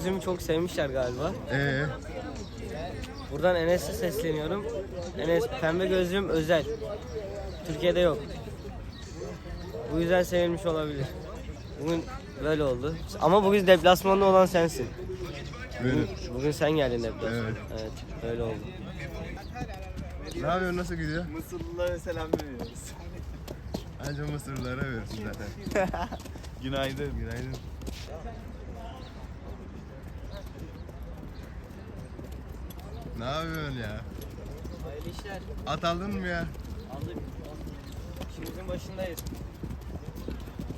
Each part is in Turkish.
gözlüğümü çok sevmişler galiba. Ee, Buradan Enes'e sesleniyorum. Enes pembe gözlüğüm özel. Türkiye'de yok. Bu yüzden sevilmiş olabilir. Bugün böyle oldu. Ama bugün deplasmanda olan sensin. benim. Bugün sen geldin deplasmana. Evet. evet öyle oldu. Ne yapıyorsun? Nasıl gidiyor? Mısırlılara selam veriyoruz. Anca Mısırlılara verirsin zaten. Günaydın. Günaydın. Ne yapıyorsun ya? Hayırlı işler. At aldın mı ya? Aldık. İşimizin başındayız.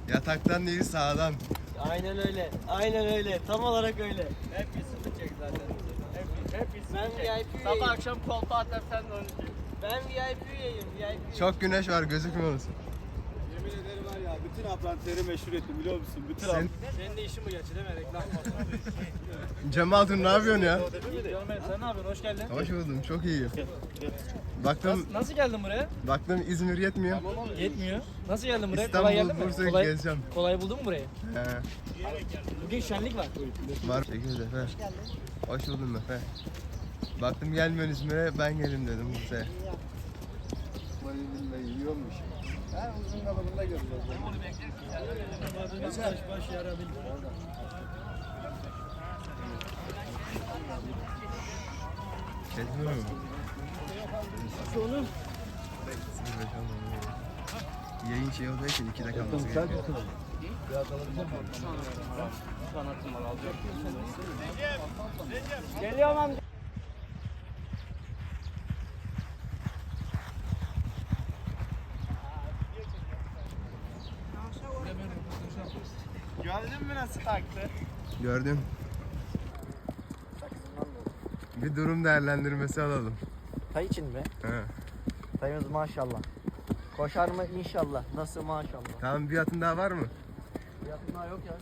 Yataktan değil sağdan. Aynen öyle. Aynen öyle. Tam olarak öyle. Hep bir sıkacak zaten. Hep bir, hep bir Ben VIP Sabah akşam koltuğa atar sen de onu çek. Ben VIP üyeyim. VIP. Çok güneş var var ya bütün aprantileri meşhur ettim biliyor musun? Bütün Sen, Senin de işin bu gerçi değil mi? Reklam var. Cemal Tun ne yapıyorsun ya? Canım benim, sen ne yapıyorsun? Hoş geldin. Hoş buldum çok iyi. Baktım Nasıl geldin buraya? baktım İzmir yetmiyor. Yetmiyor. Nasıl geldin buraya? Kolay İstanbul, geldin mi? Bursa'yı Kolay, gezeceğim. kolay buldun mu burayı? He. Bugün şenlik var. Var. Çekil Efe. Hoş buldum Efe. Baktım gelmiyorsun İzmir'e ben gelin dedim Bursa'ya. Valizimle yiyormuş. Ha uzun kalıbında göreceğiz. Baş baş yara Kesmiyor mu? Onu Yayın şey olduğu için iki dakika kalması gerekiyor. Geliyorum amca. Gördün mü nasıl taktı? Gördüm. Bir durum değerlendirmesi alalım. Tay için mi? He. Tayımız maşallah. Koşar mı inşallah. Nasıl maşallah. Tamam bir atın daha var mı? Fiyatın daha yok ya.